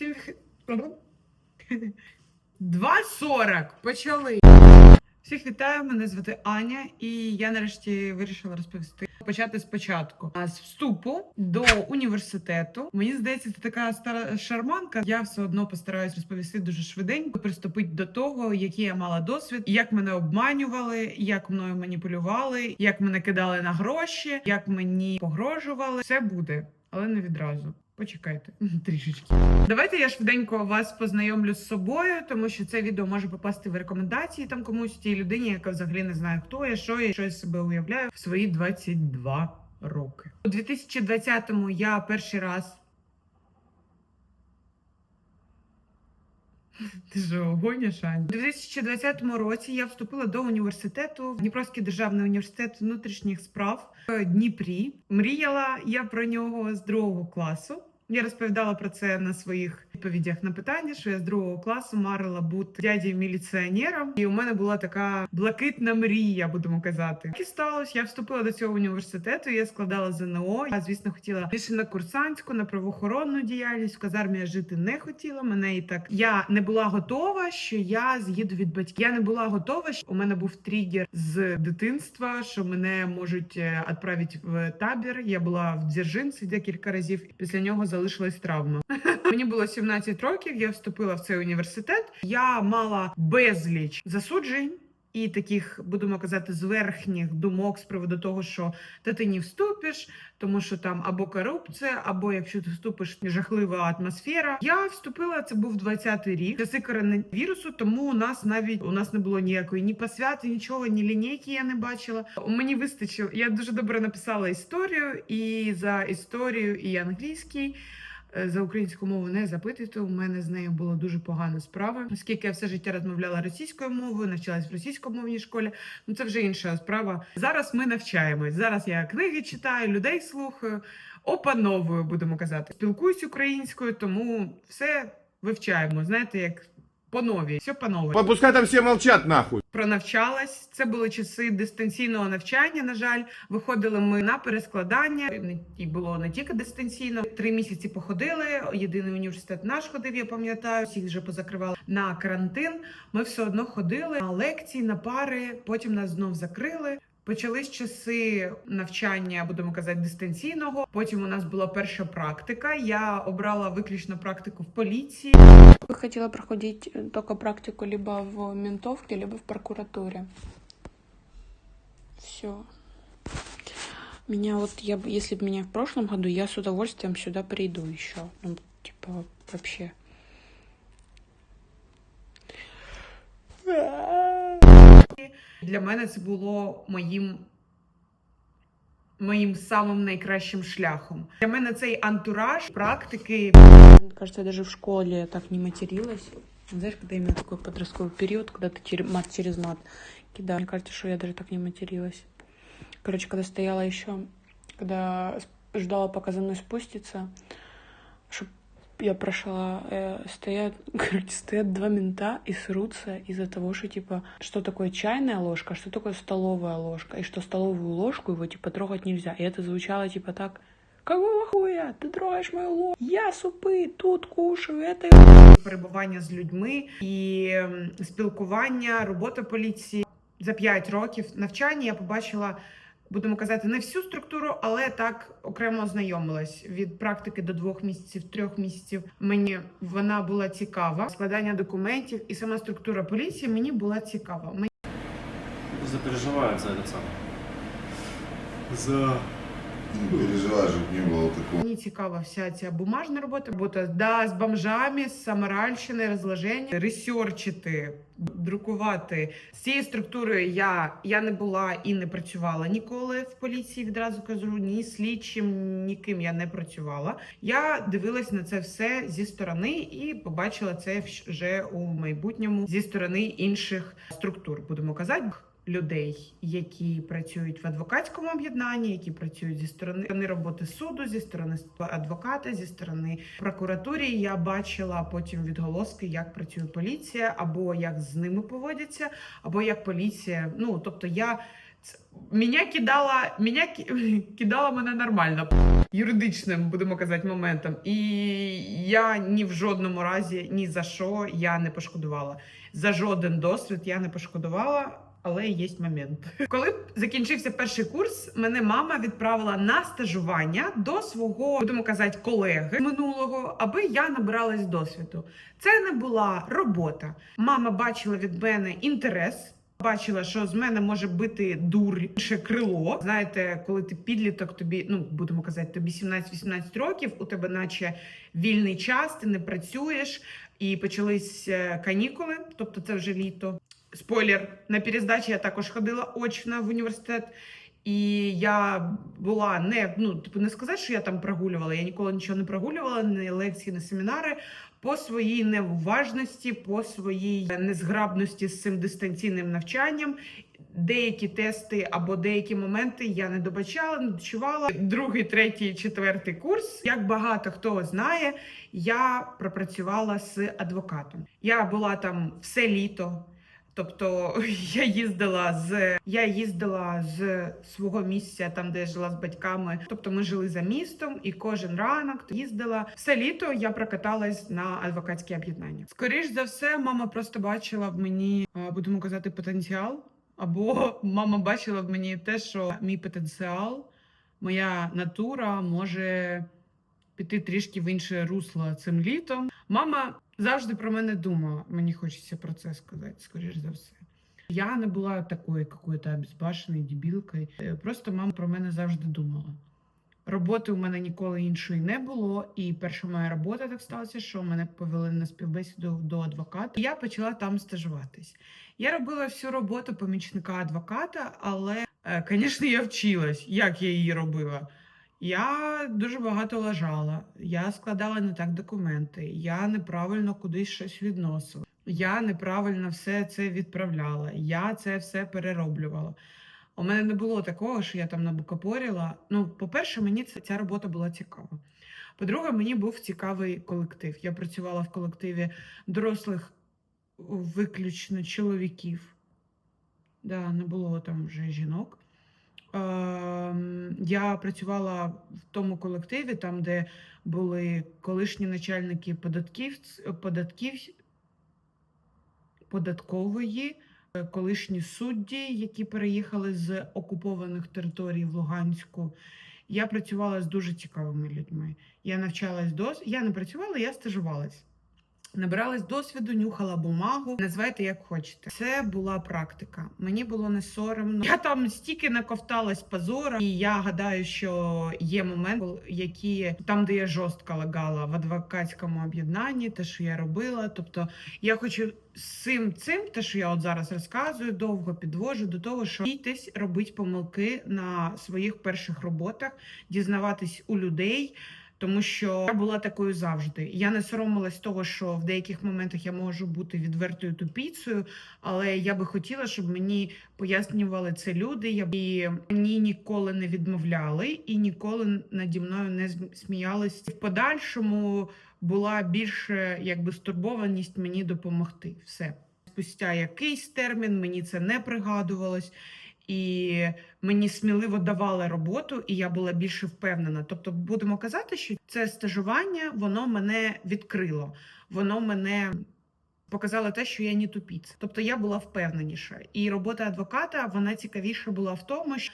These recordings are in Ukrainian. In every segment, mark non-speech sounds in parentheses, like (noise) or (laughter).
Всім... 2.40. Почали. Всіх вітаю, мене звати Аня, і я нарешті вирішила розповісти почати спочатку. З вступу до університету. Мені здається, це така стара шарманка. Я все одно постараюсь розповісти дуже швиденько, приступити до того, який я мала досвід, як мене обманювали, як мною маніпулювали, як мене кидали на гроші, як мені погрожували. Все буде, але не відразу. Почекайте трішечки. Давайте я швиденько вас познайомлю з собою, тому що це відео може попасти в рекомендації там комусь тій людині, яка взагалі не знає, хто я, що я, що я себе уявляю в свої 22 роки. У 2020-му я перший раз. Ти що, гониш, Ань? У 2020 році я вступила до університету в Дніпровський державний університет внутрішніх справ в Дніпрі. Мріяла я про нього з другого класу. Я розповідала про це на своїх відповідях на питання, що я з другого класу марила бути дядю міліціонером, і у мене була така блакитна мрія, будемо казати. Так і сталося. Я вступила до цього університету. Я складала ЗНО. Я, звісно, хотіла більше на курсантську, на правоохоронну діяльність. В казармі я жити не хотіла. Мене і так я не була готова, що я з'їду від батьків. Я не була готова. що У мене був тригер з дитинства, що мене можуть е, відправити в табір. Я була в Дзержинці декілька разів. Після нього залишилась травма. (laughs) Мені було 17 років. Я вступила в цей університет. Я мала безліч засуджень. І таких, будемо казати, зверхніх думок з приводу того, що та ти не вступиш, тому що там або корупція, або якщо ти вступиш, жахлива атмосфера. Я вступила, це був 20-й рік, часи коронавірусу, тому у нас навіть у нас не було ніякої ні посвяти, нічого, ні лінійки я не бачила. Мені вистачило. Я дуже добре написала історію, і за історію, і англійський. Е, За українську мову не запитуйте. У мене з нею була дуже погана справа. Оскільки я все життя розмовляла російською мовою, навчалась в російськомовній школі. Ну це вже інша справа. Зараз ми навчаємось. Зараз я книги читаю, людей слухаю, опановую, будемо казати. Спілкуюсь українською, тому все вивчаємо. Знаєте, як по новій, все по новій. Пускай там все молчат нахуй. Пронавчалась. Це були часи дистанційного навчання. На жаль, виходили ми на перескладання. І було не тільки дистанційно. Три місяці походили. Єдиний університет наш ходив. Я пам'ятаю, всіх вже позакривали на карантин. Ми все одно ходили на лекції, на пари. Потім нас знов закрили. Почались часи навчання, будемо казати, дистанційного. Потім у нас була перша практика. Я обрала виключно практику в поліції. бы хотела проходить э, только практику либо в ментовке, либо в прокуратуре. Все. Меня вот, я бы, если бы меня в прошлом году, я с удовольствием сюда приду еще. Ну, типа, вообще. Для мене це було моїм. Моїм самим найкращим шляхом для мене цей антураж практики Мне кажется, я даже в школе так не материлась. Знаешь, когда именно такой подростковый период, когда ты чер- мат через мат кидаешь. Мне кажется, что я даже так не материлась. Короче, когда стояла еще, с- ждала, пока за мной спустится, чтоб я прошла, э, стоят, (laughs) короче, стоят два мента и срутся из-за того, что, типа, что такое чайная ложка, а что такое столовая ложка, и что столовую ложку его, типа, трогать нельзя. И это звучало, типа, так, Какого хуя? Ты трогаешь мою ложку? Я супы тут кушаю, это... перебування (laughs) з людьми і ем, спілкування, робота поліції за 5 років навчання. Я побачила, будемо казати, не всю структуру, але так окремо ознайомилась від практики до двох місяців, трьох місяців. Мені вона була цікава. Складання документів і сама структура поліції мені була цікава. Мені Запереживають за це. За... Не переживай, не было такого. Мені цікава вся ця бумажна робота, робота да, з бомжами, з саморальщини, розложення, ресерчити, друкувати. З цією структурою я, я не була і не працювала ніколи в поліції. Відразу кажу, ні слідчим, ніким я не працювала. Я дивилась на це все зі сторони і побачила це вже у майбутньому зі сторони інших структур, будемо казати. Людей, які працюють в адвокатському об'єднанні, які працюють зі сторони роботи суду, зі сторони адвоката, зі сторони прокуратури. Я бачила потім відголоски, як працює поліція, або як з ними поводяться, або як поліція. Ну тобто, я Меня кидала, меня ки- (laughs) кидала мене нормально юридичним, будемо казати, моментом. І я ні в жодному разі, ні за що я не пошкодувала. За жоден досвід я не пошкодувала. Але є момент. (laughs) Коли закінчився перший курс, мене мама відправила на стажування до свого, будемо казати, колеги минулого, аби я набиралась досвіду. Це не була робота. Мама бачила від мене інтерес. Бачила, що з мене може бити дур ще крило. Знаєте, коли ти підліток, тобі ну будемо казати, тобі 17-18 років, у тебе наче вільний час, ти не працюєш, і почались е, канікули, тобто це вже літо. Спойлер, на перездачі я також ходила очно в університет. І я була не ну типу не сказати, що я там прогулювала. Я ніколи нічого не прогулювала, ні лекції, ні семінари по своїй неуважності, по своїй незграбності з цим дистанційним навчанням. Деякі тести або деякі моменти я не добачала, не дочувала. Другий, третій, четвертий курс. Як багато хто знає, я пропрацювала з адвокатом. Я була там все літо. Тобто (laughs) я їздила з я їздила з свого місця, там де я жила з батьками. Тобто ми жили за містом, і кожен ранок їздила все літо. Я прокаталась на адвокатське об'єднання. Скоріш за все, мама просто бачила в мені, е, будемо казати, потенціал. Або (laughs) мама бачила в мені те, що мій потенціал, моя натура може піти трішки в інше русло цим літом. Мама завжди про мене думала. Мені хочеться про це сказати, скоріш за все. Я не була такою какою-то безбашеною дебілкою. Е, Просто мама про мене завжди думала. Роботи у мене ніколи іншої не було, і перша моя робота так сталося, що мене повели на співбесіду до адвоката. Я почала там стажуватись. Я робила всю роботу помічника адвоката, але, е, (laughs) звісно, я вчилась, як я її робила. Я дуже багато лажала, я складала не так документи, я неправильно кудись щось відносила, я неправильно все це відправляла, я це все перероблювала. У мене не було такого, що я там набукопоріла. Ну, по-перше, мені ця, ця робота була цікава. По-друге, мені був цікавий колектив. Я працювала в колективі дорослих виключно чоловіків. Да, не було там вже жінок. Ем, Я працювала в тому колективі, там, де були колишні начальники податків, податкової, е, колишні судді, які переїхали з окупованих територій в Луганську. Я працювала з дуже цікавими людьми. Я навчалась дос... Я не працювала, я стажувалась. Набиралась досвіду, нюхала бумагу. Називайте як хочете. Це була практика. Мені було не соромно. Я там стільки наковталась позора, і я гадаю, що є момент, які там, де я жорстко лагала в адвокатському об'єднанні, те, що я робила. Тобто, я хочу цим цим, те, що я от зараз розказую, довго підвожу до того, що бійтесь робити помилки на своїх перших роботах, дізнаватись у людей. Тому що я була такою завжди. Я не соромилась того, що в деяких моментах я можу бути відвертою тупіцею, але я би хотіла, щоб мені пояснювали це люди. Я і мені ніколи не відмовляли і ніколи наді мною не сміялись. В подальшому була більше якби стурбованість мені допомогти. Все спустя якийсь термін мені це не пригадувалось. І мені сміливо давали роботу, і я була більше впевнена. Тобто, будемо казати, що це стажування воно мене відкрило, воно мене показало те, що я не тупіць. Тобто я була впевненіша. І робота адвоката вона цікавіша була в тому, що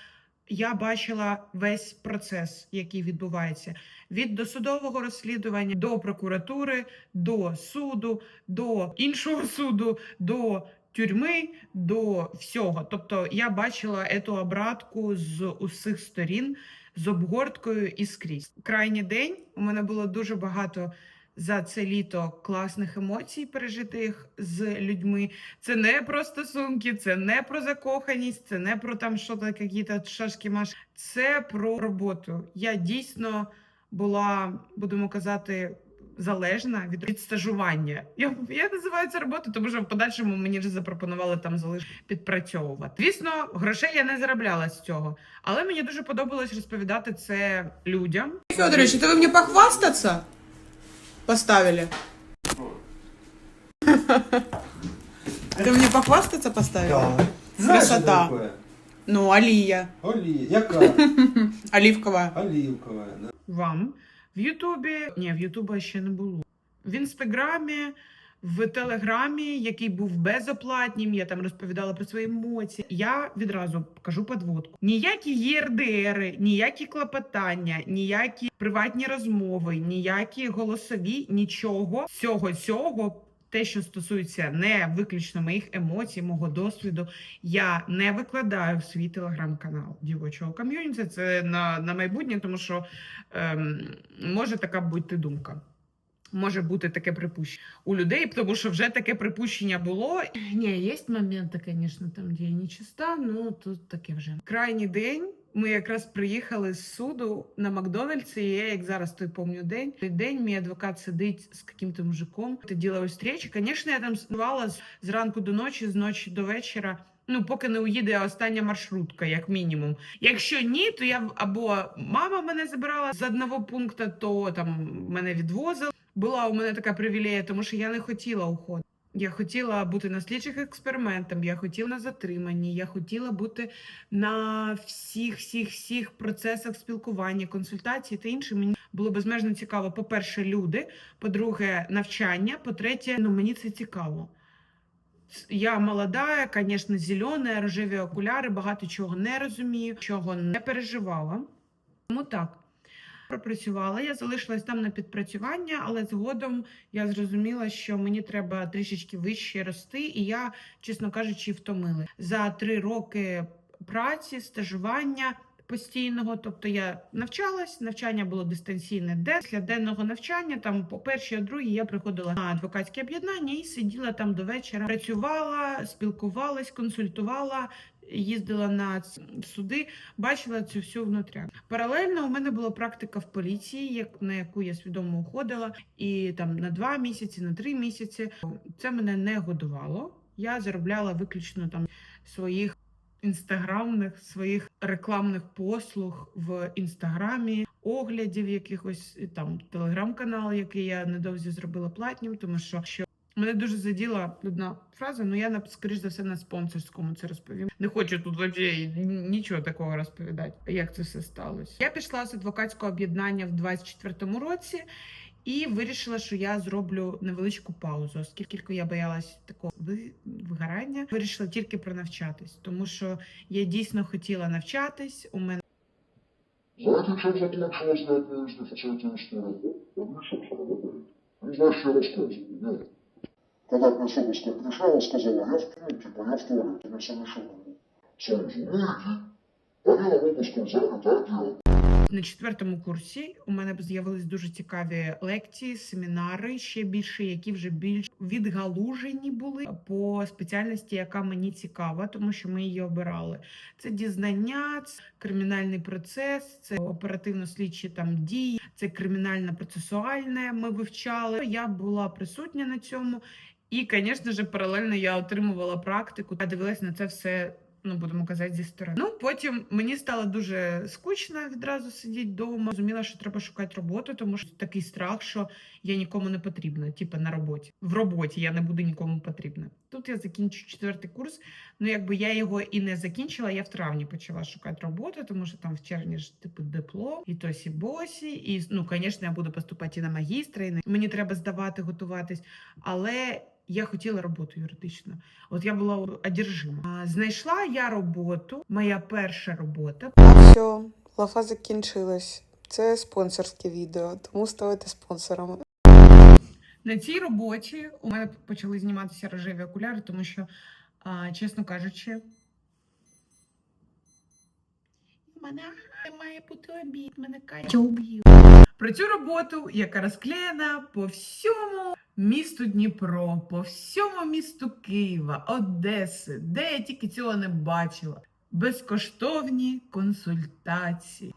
я бачила весь процес, який відбувається від досудового розслідування до прокуратури, до суду, до іншого суду, до тюрми, до всього. Тобто я бачила цю обратку з усіх сторін з обгорткою і скрізь. Крайній день у мене було дуже багато. За це літо класних емоцій пережитих з людьми. Це не про стосунки, це не про закоханість, це не про там що то якісь шашки маш. Це про роботу. Я дійсно була, будемо казати, залежна від, від стажування. Я, я називаю це роботою, тому що в подальшому мені вже запропонували там залиш підпрацьовувати. Звісно, грошей я не заробляла з цього, але мені дуже подобалось розповідати це людям. Федорович, это вы мне похвастаться поставили? Это вы мне похвастаться поставили? Красота. Ну, Алия. Олія. Яка? (laughs) Оливковая. Олівкова. да. вам в Ютубі. Ні, в Ютуба ще не було. В інстаграмі, в Телеграмі, який був безоплатнім. Я там розповідала про свої емоції. Я відразу кажу подводку: ніякі ЄРДРи, ніякі клопотання, ніякі приватні розмови, ніякі голосові, нічого цього цього. Те, що стосується не виключно моїх емоцій, мого досвіду, я не викладаю в свій телеграм-канал дівочого ком'юніті. Це на, на майбутнє, тому що ем, може така бути думка. Може бути таке припущення у людей, тому що вже таке припущення було. Ні, є моменти, звісно, там, де я нечиста, ну тут таке вже. Крайній день ми якраз приїхали з суду на Макдональдсі. І я як зараз той помню день. Той день мій адвокат сидить з яким-то мужиком. Ти ділаю встречі. Звісно, я там співала з, з ранку до ночі, з ночі до вечора. Ну, поки не уїде остання маршрутка, як мінімум. Якщо ні, то я або мама мене забирала з одного пункту, то там мене відвозили. Була у мене така привілея, тому що я не хотіла уходити. Я хотіла бути на слідчих експериментах, я хотіла на затриманні, я хотіла бути на всіх, всіх, всіх процесах спілкування, консультацій та інше. Мені було безмежно цікаво. По-перше, люди, по-друге, навчання. По-третє, ну мені це цікаво. Я молода, звісно, зелена, рожеві окуляри, багато чого не розумію, чого не переживала. Тому так. Пропрацювала, я залишилась там на підпрацювання, але згодом я зрозуміла, що мені треба трішечки вище рости, і я, чесно кажучи, втомила. За три роки праці, стажування постійного, тобто я навчалась, навчання було дистанційне, де після денного навчання, там по першій, другій я приходила на адвокатське об'єднання і сиділа там до вечора, працювала, спілкувалась, консультувала. Їздила на суди, бачила цю всю внутря. Паралельно у мене була практика в поліції, на яку я свідомо уходила, і там на два місяці, на три місяці. Це мене не годувало. Я заробляла виключно там своїх інстаграмних, своїх рекламних послуг в інстаграмі, оглядів якихось там телеграм-канал, який я недовзі зробила платнім, тому що Мене дуже заділа одна фраза, ну я скоріш за все на спонсорському це розповім. Не хочу тут взагалі нічого такого розповідати, як це все сталося. Я пішла з адвокатського об'єднання в 24-му році і вирішила, що я зроблю невеличку паузу, оскільки я боялась такого ви- вигорання. Вирішила тільки пронавчатись, тому що я дійсно хотіла навчатись. У мене работает. Не знаю, рассказываю, нет. Когда к мне с обыска пришла, она сказала, я в ну, я в туалет, я совершенно Сам же, ну. А я обыском занят, а дело. На четвертому курсі у мене з'явились дуже цікаві лекції, семінари, ще більше, які вже більш відгалужені були по спеціальності, яка мені цікава, тому що ми її обирали. Це дізнання, це кримінальний процес, це оперативно-слідчі там дії, це кримінально-процесуальне. Ми вивчали. Я була присутня на цьому. І, звісно ж, паралельно я отримувала практику та дивилась на це все ну будемо казати, зі сторони. Ну потім мені стало дуже скучно відразу сидіти вдома. Розуміла, що треба шукати роботу, тому що такий страх, що я нікому не потрібна, типу на роботі. В роботі я не буду нікому потрібна. Тут я закінчу четвертий курс. Ну якби я його і не закінчила, я в травні почала шукати роботу, тому що там в червні ж типу диплом, і тосі босі, і ну, звісно, я буду поступати і на магістра, і на... мені треба здавати, готуватись, але. Я хотіла роботу юридичну. От я була одержима. Знайшла я роботу, моя перша робота. Все, лафа закінчилась. Це спонсорське відео, тому ставайте спонсорами. На цій роботі у мене почали зніматися рожеві окуляри, тому що, чесно кажучи, у мене має бути обід, мене Катя уб'є. Про цю роботу, яка розклеєна по всьому місту Дніпро, по всьому місту Києва, Одеси, де я тільки цього не бачила. Безкоштовні консультації.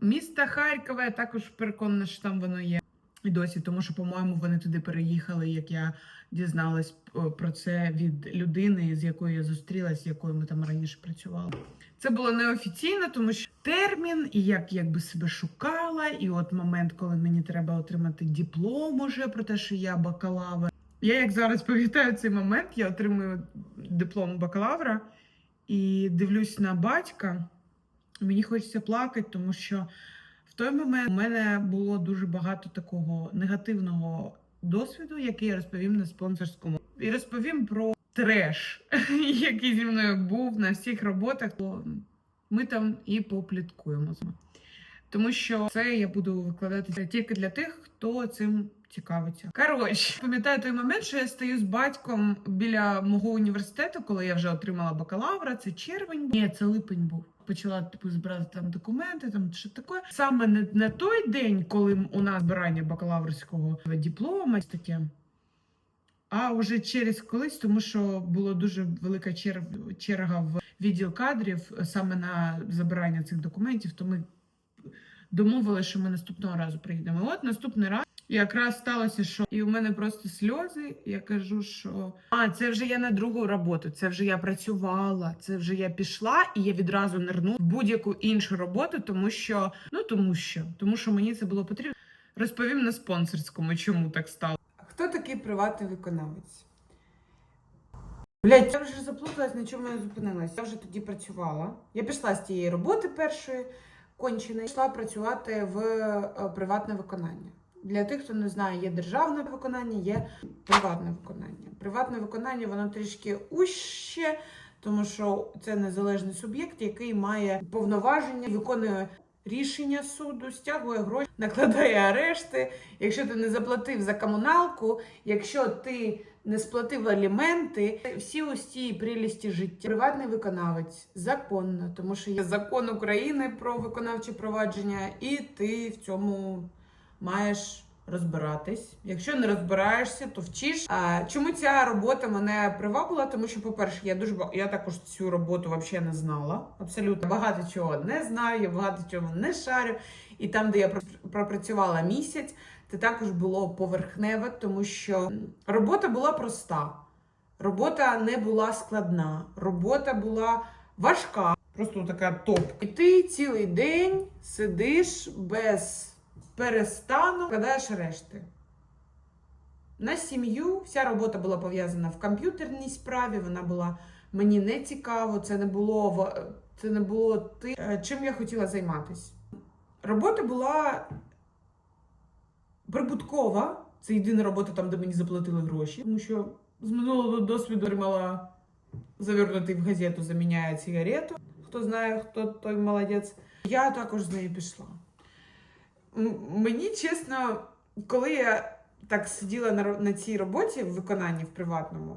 Міста Харкова я також переконана, що там воно є і досі, тому що, по-моєму, вони туди переїхали, як я дізналась про це від людини, з якою я зустрілась, з якою ми там раніше працювали. Це було неофіційно, тому що термін, і як якби себе шукала, і от момент, коли мені треба отримати диплом уже про те, що я бакалавр. Я як зараз пам'ятаю цей момент, я отримую диплом бакалавра, і дивлюсь на батька, мені хочеться плакати, тому що той момент у мене було дуже багато такого негативного досвіду, який я розповім на спонсорському. І розповім про треш, (laughs) який зі мною був на всіх роботах. То Ми там і попліткуємо з. Тому що це я буду викладати тільки для тих, хто цим цікавиться. Коротше, пам'ятаю той момент, що я стою з батьком біля мого університету, коли я вже отримала бакалавра. Це червень. Ні, це липень був. Почала типу збирати там документи, там що таке. Саме не на той день, коли у нас збирання бакалаврського диплома, таке. А вже через колись, тому що була дуже велика черга, в відділ кадрів саме на забирання цих документів, то ми домовили, що ми наступного разу приїдемо. От наступний раз якраз сталося, що і у мене просто сльози. Я кажу, що а це вже я на другу роботу, це вже я працювала, це вже я пішла, і я відразу нирну в будь-яку іншу роботу, тому що ну тому що, тому що мені це було потрібно. Розповім на спонсорському, чому так стало. Хто такий приватний виконавець? Блять, я вже заплуталась, на чому я зупинилась. Я вже тоді працювала. Я пішла з тієї роботи першої конченої, йшла працювати в е, приватне виконання. Для тих, хто не знає, є державне виконання, є приватне виконання. Приватне виконання воно трішки уще, тому що це незалежний суб'єкт, який має повноваження, виконує рішення суду, стягує гроші, накладає арешти. Якщо ти не заплатив за комуналку, якщо ти не сплатив аліменти, всі ось ці прелісті життя. Приватний виконавець законно, тому що є закон України про виконавче провадження, і ти в цьому маєш розбиратись. Якщо не розбираєшся, то вчиш. А чому ця робота мене привабила? Тому що, по-перше, я дуже я також цю роботу взагалі не знала. Абсолютно багато чого не знаю, я багато чого не шарю. І там, де я пр- пропрацювала місяць, це також було поверхневе, тому що робота була проста, робота не була складна, робота була важка, просто така топ. І ти цілий день сидиш без перестану, складаєш решти. На сім'ю вся робота була пов'язана в комп'ютерній справі, вона була мені не цікаво, це не було це не було ти, е, чим я хотіла займатися. Робота була прибуткова. Це єдина робота там, де мені заплатили гроші. Тому що з минулого досвіду отримала завернутий в газету заміняє цигарету. Хто знає, хто той молодець. Я також з нею пішла. Мені чесно, коли я так сиділа на, на цій роботі в виконанні в приватному,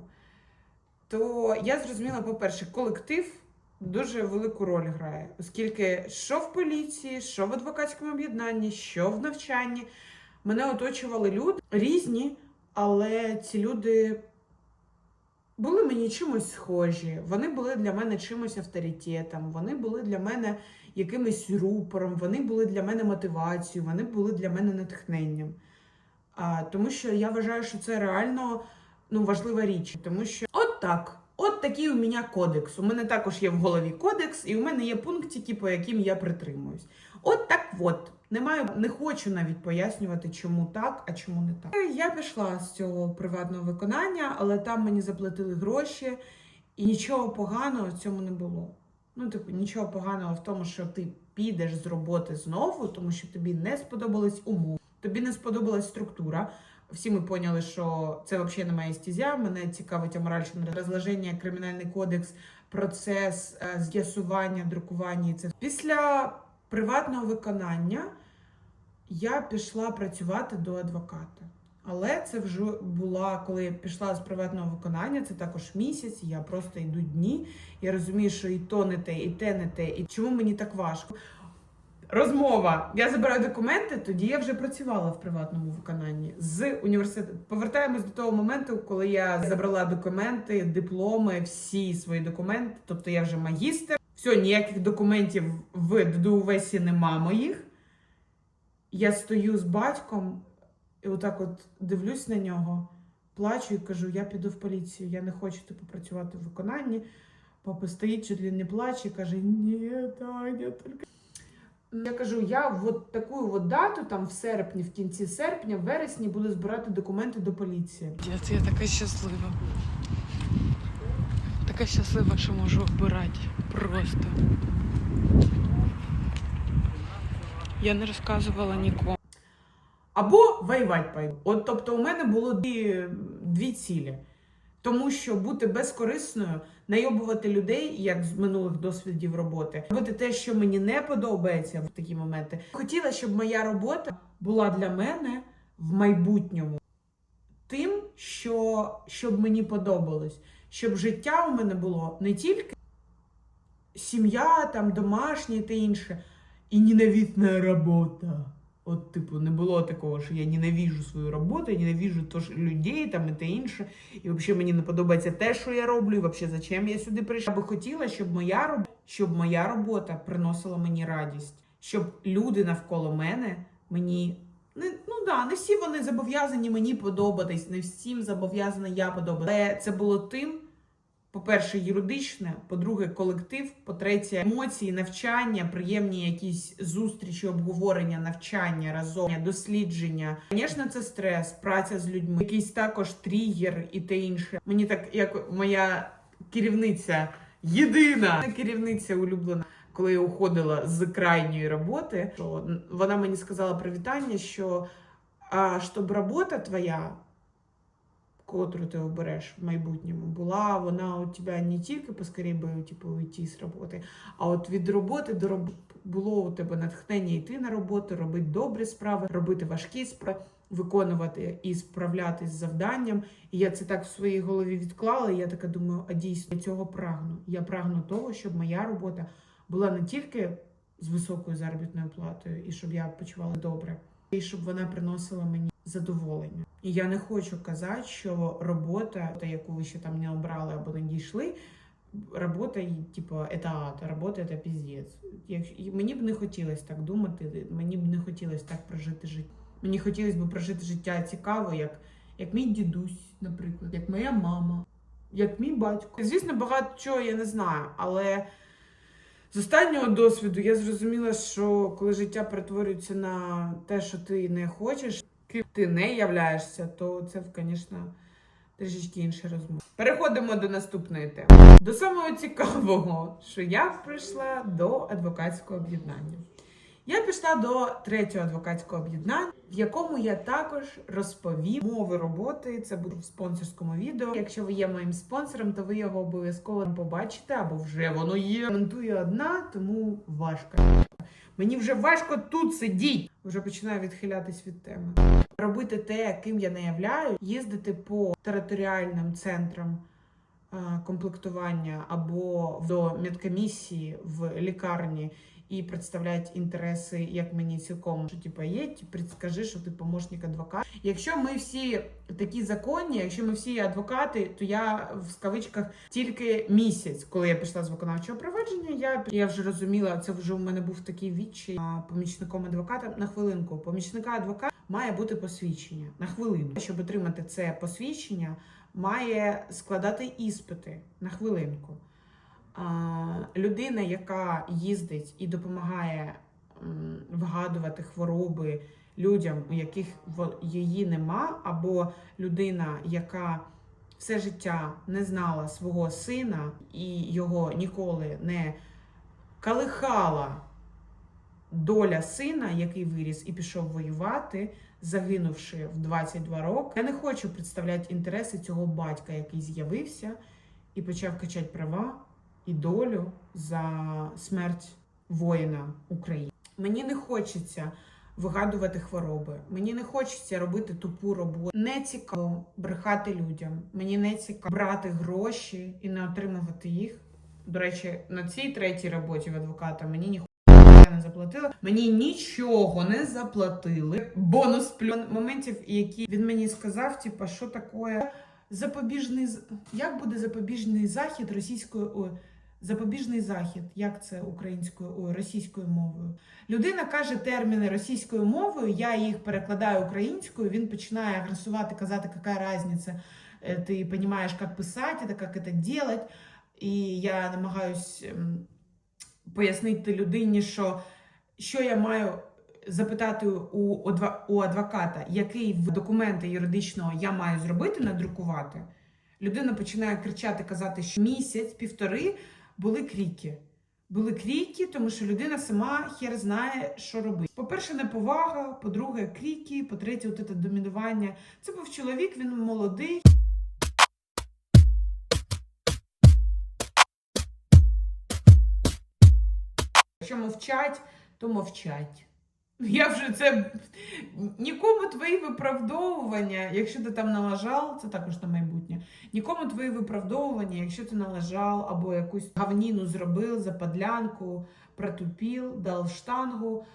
то я зрозуміла, по-перше, колектив дуже велику роль грає, оскільки що в поліції, що в адвокатському об'єднанні, що в навчанні, мене оточували люди різні, але ці люди були мені чимось схожі. Вони були для мене чимось авторитетом, вони були для мене якимось рупором, вони були для мене мотивацією, вони були для мене натхненням. А, тому що я вважаю, що це реально ну, важлива річ. Тому що от так. От такий у мене кодекс. У мене також є в голові кодекс, і у мене є пунктики, по яким я притримуюсь. От так от. Не маю, не хочу навіть пояснювати, чому так, а чому не так. Я пішла з цього приватного виконання, але там мені заплатили гроші, і нічого поганого в цьому не було. Ну, типу, нічого поганого в тому, що ти підеш з роботи знову, тому що тобі не сподобались умови, тобі не сподобалась структура. Всі ми поняли, що це взагалі не моя стезя. Мене цікавить аморальне розложення, кримінальний кодекс, процес е, з'ясування, друкування. і Це після приватного виконання я пішла працювати до адвоката. Але це вже була, коли я пішла з приватного виконання, це також місяць, я просто йду дні. Я розумію, що і то не те, і те не те. І чому мені так важко? Розмова. Я забираю документи, тоді я вже працювала в приватному виконанні з університету. Повертаємось до того моменту, коли я забрала документи, дипломи, всі свої документи. Тобто я вже магістр. Все, ніяких документів в ДУВЕСі нема моїх. Я стою з батьком і отак от дивлюсь на нього, плачу і кажу: я піду в поліцію, я не хочу типу, працювати в виконанні. Папа стоїть, чуть ли не плаче, каже: Ні, Таня, тільки. Я кажу, я в таку от дату, там в серпні, в кінці серпня, в вересні буду збирати документи до поліції. Дід, я така щаслива. така щаслива, що можу обирати. Просто. Я не розказувала нікому. Або воювати пойду. От тобто, у мене було дві, дві цілі. Тому що бути безкорисною, найобувати людей, як з минулих досвідів роботи, робити те, що мені не подобається в такі моменти. Хотіла, щоб моя робота була для мене в майбутньому тим, що щоб мені подобалось, щоб життя у мене було не тільки сім'я, там домашнє та інше, і ненавітна робота. От, типу, не було такого, що я ненавіжу свою роботу, я ненавіжу то, що людей там і те інше. І взагалі мені не подобається те, що я роблю, і взагалі зачем я сюди прийшла. Я би хотіла, щоб моя робота, щоб моя робота приносила мені радість, щоб люди навколо мене мені. Не, ну да, не всі вони зобов'язані мені подобатись, не всім зобов'язана я подобатись. Але це було тим, по-перше, юридичне, по-друге, колектив, по-третє, емоції, навчання, приємні якісь зустрічі, обговорення, навчання разом, дослідження. Звісно, це стрес, праця з людьми, якийсь також тригер і те інше. Мені так, як моя керівниця, єдина керівниця улюблена. Коли я уходила з крайньої роботи, то вона мені сказала привітання, що а, щоб робота твоя котру ти обереш в майбутньому, була вона у тебе не тільки поскоріше би типу, уйти з роботи, а от від роботи до роботи було у тебе натхнення йти на роботу, робити добрі справи, робити важкі справи, виконувати і справлятись з завданням. І я це так в своїй голові відклала. І я така думаю, а дійсно цього прагну. Я прагну того, щоб моя робота була не тільки з високою заробітною платою, і щоб я почувала добре, і щоб вона приносила мені задоволення. І я не хочу казати, що робота, та яку ви ще там не обрали або не дійшли, робота, типу, це ад, робота це піздець. Мені б не хотілося так думати, мені б не хотілося так прожити життя. Мені хотілося б прожити життя цікаво, як, як мій дідусь, наприклад, як моя мама, як мій батько. Звісно, багато чого я не знаю, але з останнього досвіду я зрозуміла, що коли життя перетворюється на те, що ти не хочеш, ким ти не являєшся, то це, звісно, трішечки інша розмова. Переходимо до наступної теми. До самого цікавого, що я прийшла до адвокатського об'єднання. Я пішла до третього адвокатського об'єднання, в якому я також розповім мови роботи. Це буде в спонсорському відео. Якщо ви є моїм спонсором, то ви його обов'язково побачите або вже воно є. Коментую одна, тому важко. Мені вже важко тут сидіти. Вже починаю відхилятись від теми. Робити те, ким я не являю, їздити по територіальним центрам е, комплектування або до медкомісії в лікарні і представляти інтереси, як мені цілком, що типу, є, типу, скажи, що ти помощник адвоката. Якщо ми всі такі законні, якщо ми всі адвокати, то я в скавичках тільки місяць, коли я пішла з виконавчого провадження, я, я вже розуміла, це вже у мене був такий відчай помічником адвоката на хвилинку. Помічника адвоката має бути посвідчення на хвилину. Щоб отримати це посвідчення, має складати іспити на хвилинку. Людина, яка їздить і допомагає вгадувати хвороби людям, у яких її нема, або людина, яка все життя не знала свого сина і його ніколи не калихала доля сина, який виріс і пішов воювати, загинувши в 22 роки. Я не хочу представляти інтереси цього батька, який з'явився і почав качати права і долю за смерть воїна України. Мені не хочеться вигадувати хвороби. Мені не хочеться робити тупу роботу. Не цікаво брехати людям. Мені не цікаво брати гроші і не отримувати їх. До речі, на цій третій роботі в адвоката мені ніхуя не заплатили. Мені нічого не заплатили. Бонус плюс моментів, які він мені сказав, типа, що таке запобіжний як буде запобіжний захід російською ой, запобіжний захід, як це українською ой, російською мовою. Людина каже терміни російською мовою, я їх перекладаю українською. Він починає агресувати, казати, яка різниця, е, ти розумієш, як писати, як це робити. І я намагаюсь ем, пояснити людині, що, що я маю запитати у, у адвоката, який в документи юридичного я маю зробити, надрукувати. людина починає кричати, казати, що місяць, півтори були кріки. Були кріки, тому що людина сама хер знає, що робити. По-перше, неповага, по-друге, кріки, по-третє, домінування. Це був чоловік, він молодий. Якщо мовчать, то мовчать. Я вже це нікому твої виправдовування, якщо ти там налажав, це також на майбутнє. Нікому твої виправдовування, якщо ти налажав або якусь гавніну зробив, западлянку, протупіл, дав штангу.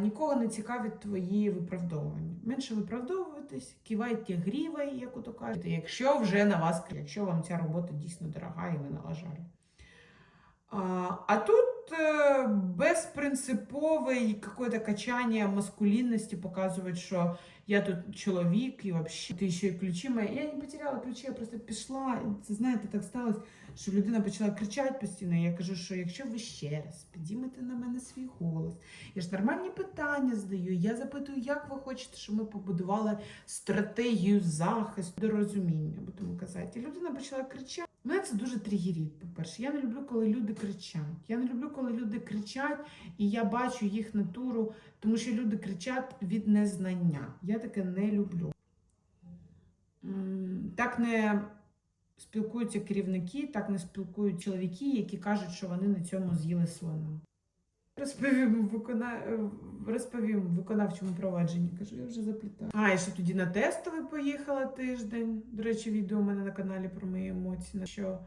Нікого не цікавить твої виправдовування. Менше виправдовуватись, кивайте грівай, як ото кажуть, якщо вже на вас, якщо вам ця робота дійсно дорога і ви налажали. А, тут э, безпринциповое какое-то качание маскулинности показывает, что я тут чоловік і вообще ти ще й ключі мої. Я не потеряла ключі, я просто пішла. Це знаєте, так сталося, що людина почала кричати постійно. Я кажу, що якщо ви ще раз підіймете на мене свій голос, я ж нормальні питання задаю. Я запитую, як ви хочете, щоб ми побудували стратегію захисту до розуміння, будемо казати. І людина почала кричати. Мене це дуже тригерить, по-перше. Я не люблю, коли люди кричать. Я не люблю, коли люди кричать, і я бачу їх натуру, тому що люди кричать від незнання. Я таке не люблю. Так не спілкуються керівники, так не спілкують чоловіки, які кажуть, що вони на цьому з'їли слона. Розповім, викона... розповім виконавчому провадженні. Кажу, я вже заплітаю. А, і ще тоді на тестовий поїхала тиждень. До речі, відео у мене на каналі про мої емоції. Що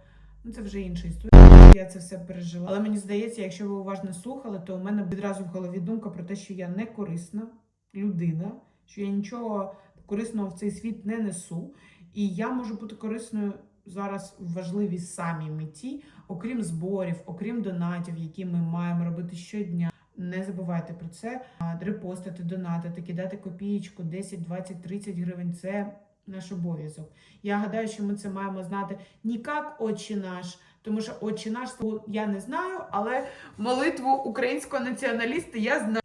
ну це вже інша історія. Я це все пережила. Але мені здається, якщо ви уважно слухали, то у мене відразу в голові думка про те, що я не корисна людина, що я нічого корисного в цей світ не несу, і я можу бути корисною зараз в важливій самій меті, окрім зборів, окрім донатів, які ми маємо робити щодня. Не забувайте про це. Репостити, донатити, кидати копієчку 10, 20, 30 гривень. Це наш обов'язок. Я гадаю, що ми це маємо знати як «Отче наш, тому що «Отче наш» я не знаю, але молитву українського націоналіста я знаю.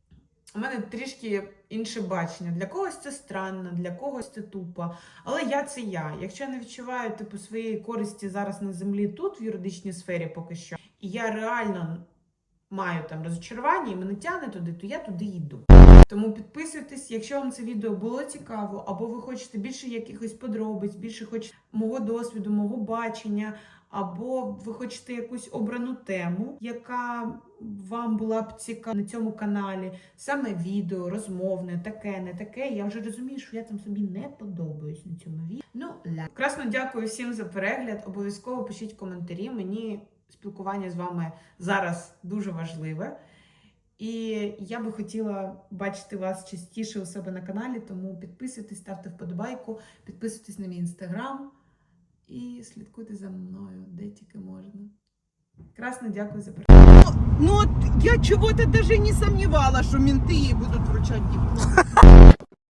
У мене трішки інше бачення. Для когось це странно, для когось це тупо. Але я це я. Якщо я не відчуваю типу своєї користі зараз на землі тут, в юридичній сфері поки що, і я реально маю там розчарування і мене тягне туди, то я туди йду. Тому підписуйтесь, якщо вам це відео було цікаво, або ви хочете більше якихось подробиць, більше хочете мого досвіду, мого бачення, або ви хочете якусь обрану тему, яка вам була б цікава на цьому каналі, саме відео, розмовне, таке, не таке. Я вже розумію, що я там собі не подобаюсь на цьому відео. Ну, ля. Красно дякую всім за перегляд. Обов'язково пишіть коментарі. Мені спілкування з вами зараз дуже важливе. І я би хотіла бачити вас частіше у себе на каналі, тому підписуйтесь, ставте вподобайку, підписуйтесь на мій інстаграм і слідкуйте за мною, де тільки можна. Красно дякую за перегляд. Ну, от я чего-то даже не сомневалась, что менты ей будут вручать диплом. (laughs)